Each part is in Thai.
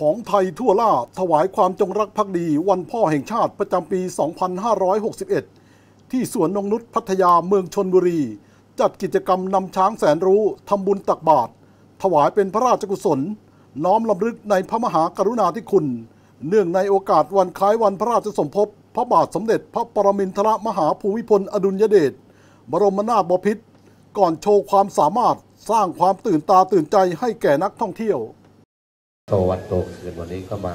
ของไทยทั่วล่าถวายความจงรักภักดีวันพ่อแห่งชาติประจำปี 2561 ที่สวนนงนุษย์พัทยาเมืองชนบุรี จัดกิจกรรมนำช้างแสนรู้ทำบุญตักบาตรถวายเป็นพระราชกุศล น้อมลำลึกในพระมหากรุณาธิคุณ เนื่องในโอกาสวันคล้ายวันพระราชสมภพพระบาทสมเด็จพระปรมินทรมหาภูมิพลอดุลยเดชบรมนาถบพิตรก่อนโชว์ความสามารถสร้างความตื่นตาตื่นใจให้แก่นักท่องเที่ยวโตวัตโตคืนวันนี้ก็มา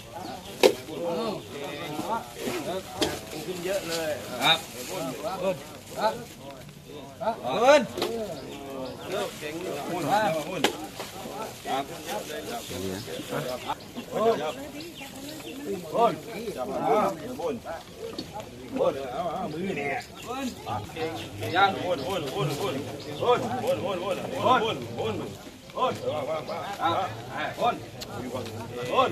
ขึ้นเยอะเลยครับครับครับขึ้นเก่งหุ้นหุ้นครับหุ้นหุ้นจับมาหุ้นหุ้นเอาเอามือเนี่ยหุ้นย่างหุ้นหุ้นหุ้นหุ้นหุ้นหุ้นหุ้นหุ้นหุ้นหุ้นหุ้นหุ้นหุ้นหุ้น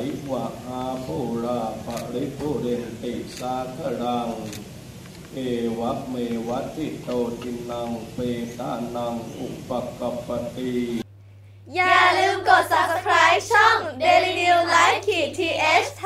ริวะอาภูราปริภูเรนติสาคดังเอวัเมวัติโตตินังเปตานังอุปกปติอย่าลืมกด subscribe ช่อง Daily New Life ขีด th